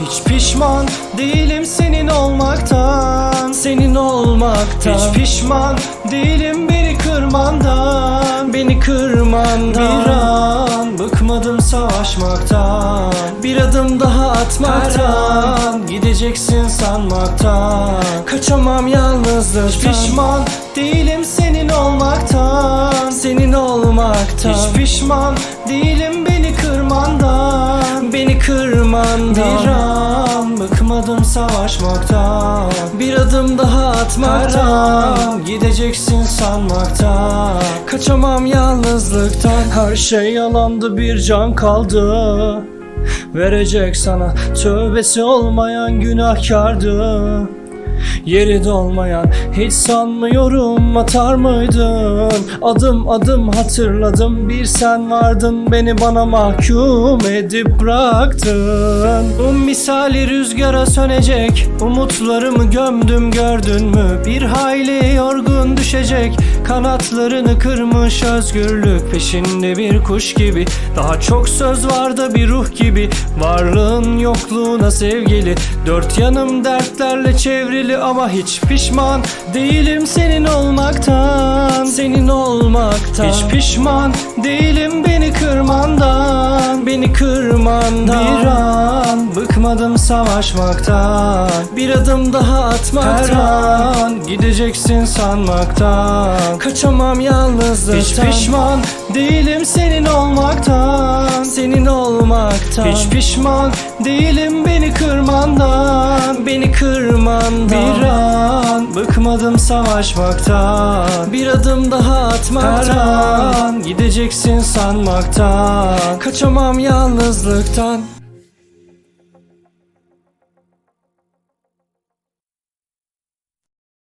Hiç pişman değilim senin olmaktan Senin olmaktan. Hiç pişman değilim beni kırmandan Beni kırmandan. Bir an bıkmadım savaşmaktan Bir adım daha atmaktan. Gideceksin sanmaktan. Kaçamam yalnızlıktan. Hiç pişman değilim senin olmaktan Senin olmaktan. Hiç pişman değilim beni kırmandan. Beni kırmandan Bir an bıkmadım savaşmaktan Bir adım daha atmaktan Gideceksin sanmaktan Kaçamam yalnızlıktan. Her şey yalandı bir can kaldı. Verecek sana tövbesi olmayan günahkardı Yeri dolmayan hiç sanmıyorum atar mıydın? Adım adım hatırladım bir sen vardın Beni bana mahkum edip bıraktın. Um misali rüzgara sönecek Umutlarımı gömdüm gördün mü? Bir hayli yorgun düşecek. Kanatlarını kırmış özgürlük Peşinde bir kuş gibi. Daha çok söz var da bir ruh gibi. Varlığın yokluğuna sevgili. Dört yanım dertlerle çevrili Ama hiç pişman değilim senin olmaktan. Senin olmaktan. Hiç pişman değilim beni kırmandan. Beni kırmandan. Bir bıkmadım savaşmaktan Bir adım daha atmaktan. Her an gideceksin sanmaktan. Kaçamam yalnızlıktan. Hiç pişman değilim senin olmaktan. Senin olmaktan. Hiç pişman değilim beni kırmandan. Beni kırmandan. Bir an bıkmadım savaşmaktan. Bir adım daha atmaktan. Her an gideceksin sanmaktan. Kaçamam yalnızlıktan